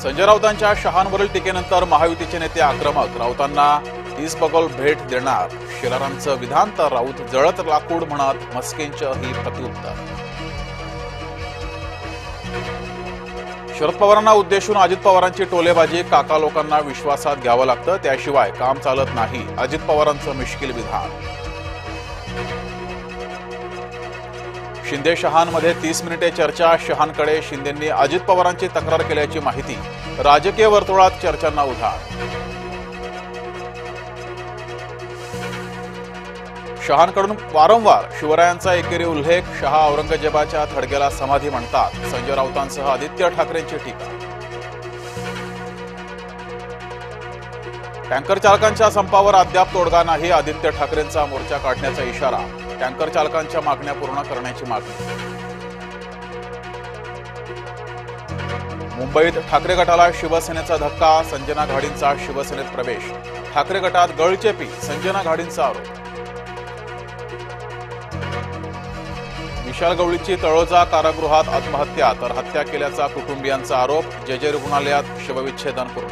संजय राऊतांच्या शहांवरील टीकेनंतर महायुतीचे नेते आक्रमक. राऊतांना इसबगोल भेट देणार. शेलारांचं विधान तर राऊत जळत लाकूड म्हणत मस्केंचं ही प्रत्युत्तर शरद पवारांना उद्देशून अजित पवारांची टोलेबाजी काका लोकांना विश्वासात घ्यावं लागतं त्याशिवाय काम चालत नाही. अजित पवारांचं मिश्किल विधान. शिंदे शहांमध्ये तीस मिनिटे चर्चा शहांकडे शिंदेंनी अजित पवारांची तक्रार केल्याची माहिती राजकीय वर्तुळात चर्चांना उधार. शहांकडून वारंवार शिवरायांचा एकेरी उल्लेख शहा औरंगजेबाच्या थडग्याला समाधी म्हणतात संजय राऊतांसह आदित्य ठाकरेंची टीका. टँकर चालकांच्या संपावर अद्याप तोडगा नाही आदित्य ठाकरेंचा मोर्चा काढण्याचा इशारा. टँकर चालकांच्या मागण्या पूर्ण करण्याची मागणी. मुंबईत ठाकरे गटाला शिवसेनेचा धक्का संजना घाडींचा शिवसेनेत प्रवेश. ठाकरे गटात गळचेपी संजना घाडींचा आरोप. विशाल गवळीची तळोजा कारागृहात आत्महत्या तर हत्या केल्याचा कुटुंबियांचा आरोप जे जे रुग्णालयात शवविच्छेदन पूर्ण.